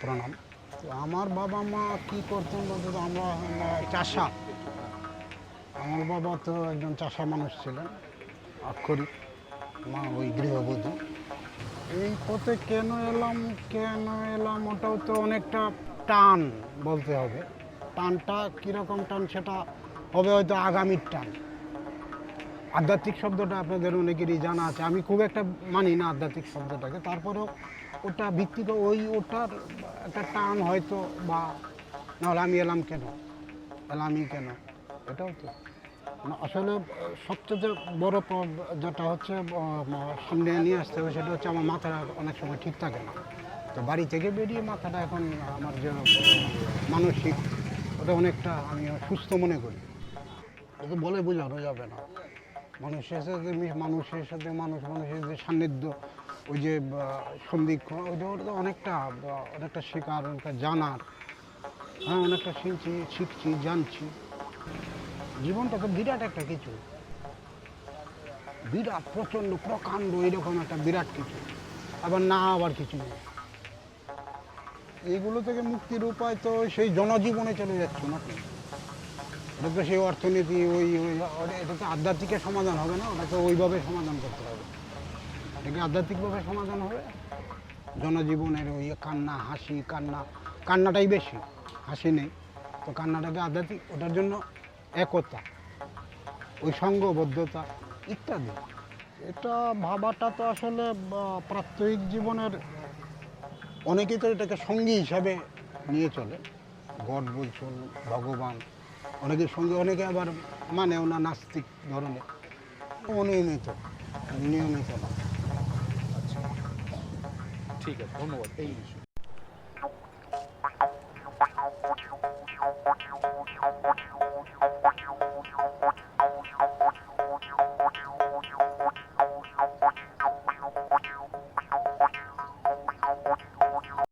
প্রণাম। আমার বাবা মা কী করতেন বলতে আমরা চাষা। আমার বাবা তো একজন চাষা মানুষ ছিলেন, আক্ষরিক। মা ওই গৃহবধূ। এই পথে কেন এলাম কেন এলাম ওটাও তো অনেকটা টান বলতে হবে। টানটা কীরকম টান সেটা হবে হয়তো আগামীর টান। আধ্যাত্মিক শব্দটা আপনাদের অনেকেরই জানা আছে। আমি খুব একটা মানি না আধ্যাত্মিক শব্দটাকে। তারপরেও ওটা ভিত্তি করে ওই ওটার একটা টান হয়তো বা নাহলে আমি এলাম কেন? এলামই কেন? এটাও তো। আসলে আহ, সবচেয়ে বড় যেটা হচ্ছে সামনে নিয়ে আসতে হবে সেটা হচ্ছে আমার মাথাটা অনেক সময় ঠিক থাকে না। তো বাড়ি থেকে বেরিয়ে মাথাটা এখন আমার যে মানসিক ওটা অনেকটা আমি সুস্থ মনে করি। এটা বলে বোঝানো যাবে না। মানুষের সাথে মানুষের সাথে মানুষ মানুষের যে সান্নিধ্য ওই যে আহ, সন্ধিক্ষণ ওইটা ওটা তো অনেকটা অনেকটা শেখার অনেকটা জানার। হ্যাঁ অনেকটা শিখছি শিখছি জানছি। জীবনটা তো বিরাট একটা কিছু। বিরাট প্রচণ্ড প্রকাণ্ড এরকম একটা বিরাট কিছু। আবার না আবার কিছু নেই। এইগুলো থেকে মুক্তির উপায় তো সেই জনজীবনে চলে যাচ্ছে নাকি? এটা তো সেই অর্থনীতি, ওই, ওই- এটা তো আধ্যাত্মিকের সমাধান হবে না? ওটা তো ওইভাবে সমাধান করতে হবে। এটা কি আধ্যাত্মিকভাবে সমাধান হবে? জনজীবনের ওই কান্না, হাসি, কান্না, কান্নাটাই বেশি, হাসি নেই। তো কান্নাটাকে আধ্যাত্মিক, ওটার জন্য একতা, ওই সঙ্গবদ্ধতা ইত্যাদি। এটা ভাবাটা তো আসলে প্রাত্যহিক জীবনের অনেকেই তো এটাকে সঙ্গী হিসাবে নিয়ে চলে। গড বলছেন, ভগবান। অনেকের সঙ্গে, অনেকে আবার মানে না, নাস্তিক ধরনের। অনিয়মিত নিয়মিত না। ঠিক আছে, ধন্যবাদ। এই বিষয়ে।